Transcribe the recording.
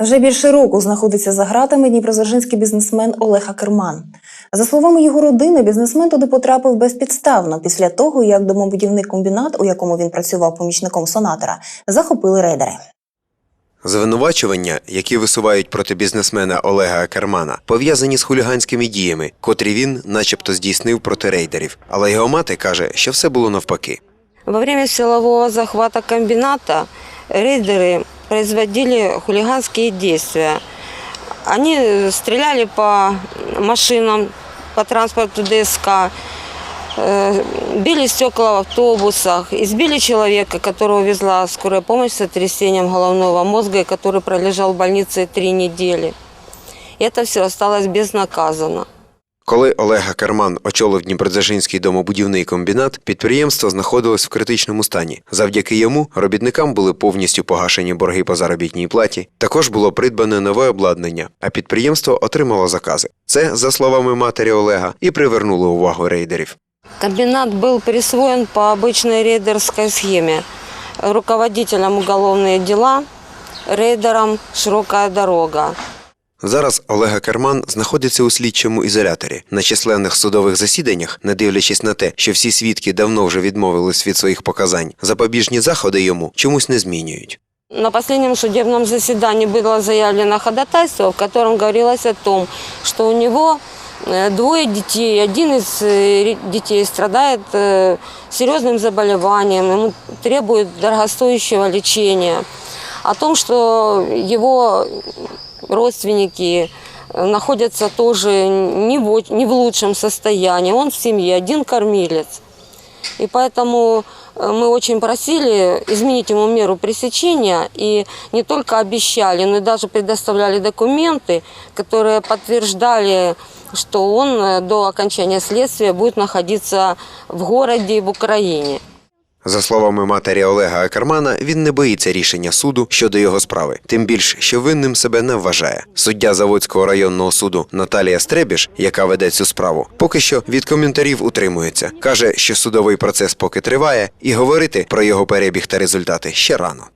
Вже більше року знаходиться за ґратами дніпродзержинський бізнесмен Олег Акерман. За словами його родини, бізнесмен туди потрапив безпідставно після того, як домобудівний комбінат, у якому він працював помічником сонатора, захопили рейдери. Звинувачування, які висувають проти бізнесмена Олега Акермана, пов'язані з хуліганськими діями, котрі він, начебто, здійснив проти рейдерів. Але його мати каже, що все було навпаки. Во время силового захвата комбината рейдеры производили хулиганские действия. Они стреляли по машинам, по транспорту ДСК, э, били стекла в автобусах, избили человека, которого везла скорая помощь с сотрясением головного мозга, который пролежал в больнице три недели. И это все осталось безнаказанно. Коли Олег Акерман очолив Дніпродзержинський домобудівний комбінат, підприємство знаходилось в критичному стані. Завдяки йому робітникам були повністю погашені борги по заробітній платі. Також було придбане нове обладнання, а підприємство отримало закази. Це, за словами матері Олега, і привернуло увагу рейдерів. Комбинат был присвоен по обычной рейдерской схеме. Руководителям уголовные дела, рейдерам широкая дорога. Зараз Олег Акерман знаходиться у слідчому ізоляторі. На численних судових засіданнях, не дивлячись на те, що всі свідки давно вже відмовились від своїх показань, запобіжні заходи йому чомусь не змінюють. На последнем судебном заседании было заявлено ходатайство, в котором говорилось о том, что у него э, двое детей. Один из э, ре- детей страдает э, серьезным заболеванием, ему требует дорогостоящего лечения. О том, что его родственники э, находятся тоже не в, не в лучшем состоянии. Он в семье, один кормилец. И поэтому э, мы очень просили изменить ему меру пресечения и не только обещали, но и даже предоставляли документы, которые подтверждали, что он э, до окончания следствия будет находиться в городе и в Украине. За словами матері Олега Акермана, він не боїться рішення суду щодо його справи, тим більш, що винним себе не вважає. Суддя Заводського районного суду Наталія Стребіш, яка веде цю справу, поки що від коментарів утримується. каже, що судовий процес поки триває, і говорити про його перебіг та результати ще рано.